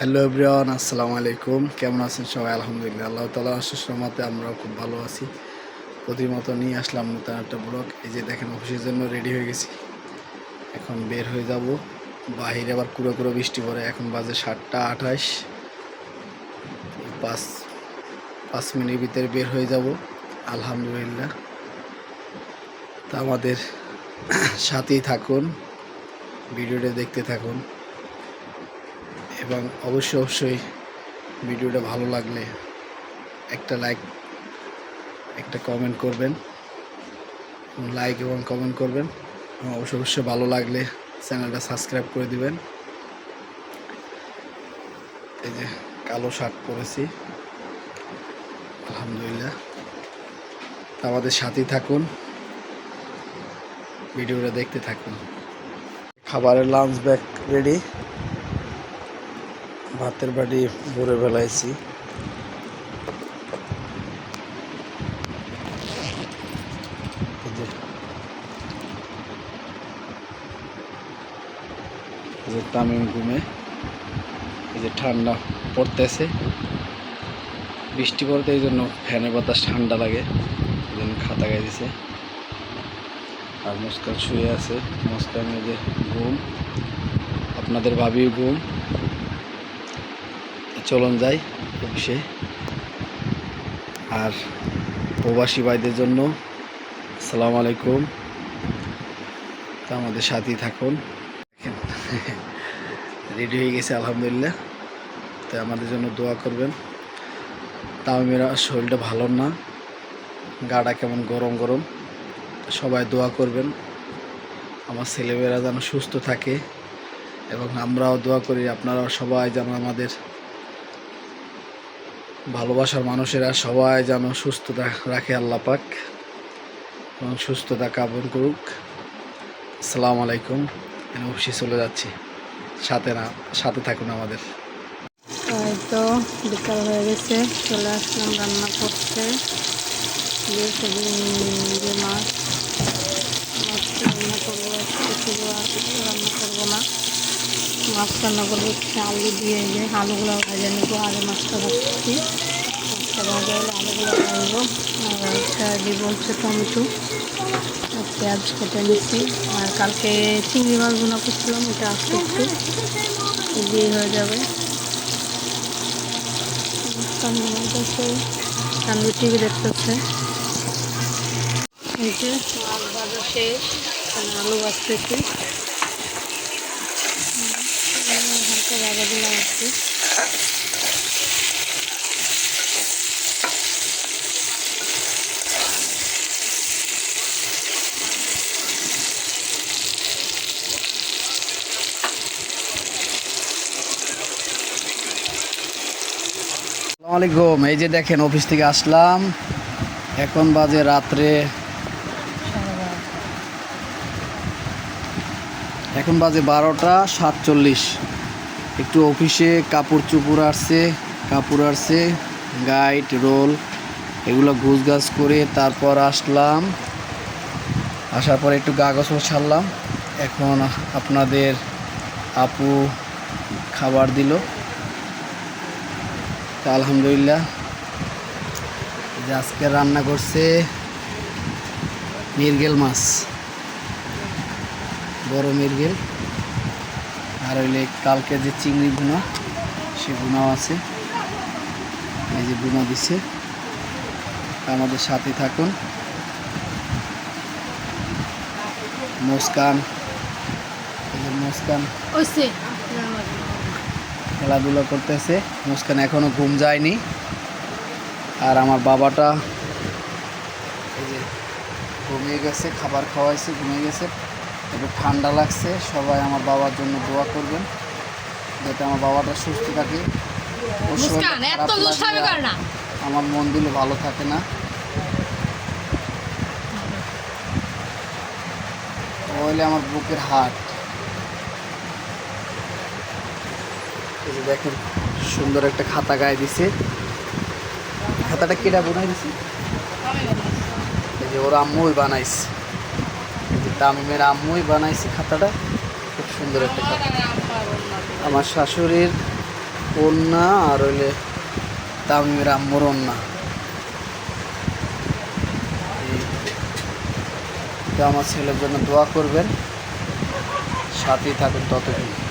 Hello everyone, আসসালামু আলাইকুম। কেমন আছেন সবাই? আলহামদুলিল্লাহ, আল্লাহ তালা রহমতে আমরাও খুব ভালো আছি। প্রতি মতো নিয়ে আসলাম নতুন একটা ব্লগ। এই যে দেখেন, অফিসের জন্য রেডি হয়ে গেছি। এখন বের হয়ে যাব। বাহিরে আবার কুড়ো কুড়ো বৃষ্টি পড়ে। এখন বাজে সাতটা আঠাশ। পাঁচ পাঁচ মিনিটের ভিতরে বের হয়ে যাব। আলহামদুলিল্লাহ। তা আমাদের সাথেই থাকুন, ভিডিওটা দেখতে থাকুন। এবং অবশ্যই অবশ্যই ভিডিওটা ভালো লাগলে একটা লাইক একটা কমেন্ট করবেন লাইক এবং কমেন্ট করবেন। এবং অবশ্যই অবশ্যই ভালো লাগলে চ্যানেলটা সাবস্ক্রাইব করে দিবেন। এই যে কালো শার্ট পরেছি। আলহামদুলিল্লাহ। আমাদের সাথেই থাকুন। ভিডিওটা দেখতে থাকুন। খাবারের লাঞ্চ ব্যাগ রেডি ভাতের বাড়ি ভরে ফেলাইছি। এই যে তামিম ঘুমে, এই যে ঠান্ডা পড়তেছে। বৃষ্টি পড়তে এই জন্য ফ্যানে বাতাস ঠান্ডা লাগে, এই জন্য খাতা গায়ে দিছে আর মুস্কান শুয়ে আছে, মুস্কানের যে ঘুম, আপনাদের ভাবি ঘুম। চলন যাই অফিসে। আর প্রবাসী ভাইদের জন্য আসসালামু আলাইকুম। তা আমাদের সাথেই থাকুন। রেডি হয়ে গেছে, আলহামদুলিল্লাহ। তো আমাদের জন্য দোয়া করবেন। তাও মেরা শরীরটা ভালো না। গাটা কেমন গরম গরম। সবাই দোয়া করবেন। আমার ছেলেমেয়েরা যেন সুস্থ থাকে এবং আমরাও দোয়া করি, আপনারাও সবাই যেন আমাদের ভালোবাসার মানুষেরা সবাই যেন সুস্থতা রাখে আল্লাহ পাক, এবং সুস্থতা কামন করুক। আসসালামু আলাইকুম। অফিসে চলে যাচ্ছি। সাথে না, সাথে থাকুন আমাদের। তো বিকাল হয়ে গেছে, চলে আসলাম রান্না করতে। মাছ মাছ রান্না করব রান্না করব না। মাছ রান্না করব, হচ্ছে আলু দিয়ে যে আলুগুলো ভাজা নেব আলু মাছটা ভাজছি। মাছটা ভাজা হলে আলুগুলো ভাজবো, আর একটা দিব হচ্ছে টমেটো। পেঁয়াজ কেটে নিচ্ছি। আর কালকে চিংড়ি মাছ ভুনা করছিলাম ওটা আসতে একটু দিয়ে হয়ে যাবে। তানভীর টিভি দেখতেছে এই যে মাছ ভাজা শেষ আলু বাজতেছি একটু আলাইকুম। এই যে দেখেন, অফিস থেকে আসলাম। এখন বাজে রাত্রে এখন বাজে বারোটা সাতচল্লিশ। একটু অফিসে কাপড় চুপড় আসছে কাপড় আসছে গাইড, রোল, এগুলো গুছ গাছ করে তারপর আসলাম। আসার পর একটু গা গোসল ছাড়লাম এখন আপনাদের আপু খাবার দিল। আলহামদুলিল্লাহ যে আজকে রান্না করছে মিরগেল মাছ, বড় মিরগেল আর হইলে কালকে যে চিংড়ি ভুনা সে ভুনাও আছে। এই যে ভুনা দিচ্ছে আমাদের সাথে থাকুন। মুস্কান। মুস্কান। খেলাধুলা করতেছে। মুস্কান এখনও ঘুম যায়নি। আর আমার বাবাটা এই যে ঘুমিয়ে গেছে খাবার খাওয়াইছে ঘুমিয়ে গেছে। একটু ঠান্ডা লাগছে সবাই আমার বাবার জন্য দোয়া করবেন যাতে আমার বাবাটা সুস্থ থাকে। আমার মন দিলে ভালো থাকে না। হইলে আমার বুকের হাট। এই যে দেখেন সুন্দর একটা খাতা গায়ে দিছে। খাতাটা কেটা বানাই দিছে এই যে ওর আম্মুই বানাইছে। তামিমের আম্মুই বানাইছি খাতাটা। খুব সুন্দর একটা খাতা। আমার শাশুড়ির ওন্না আর হইলে তামিমের আম্মুর। তো আমার ছেলের জন্য দোয়া করবেন। সাথেই থাকুন ততদিন।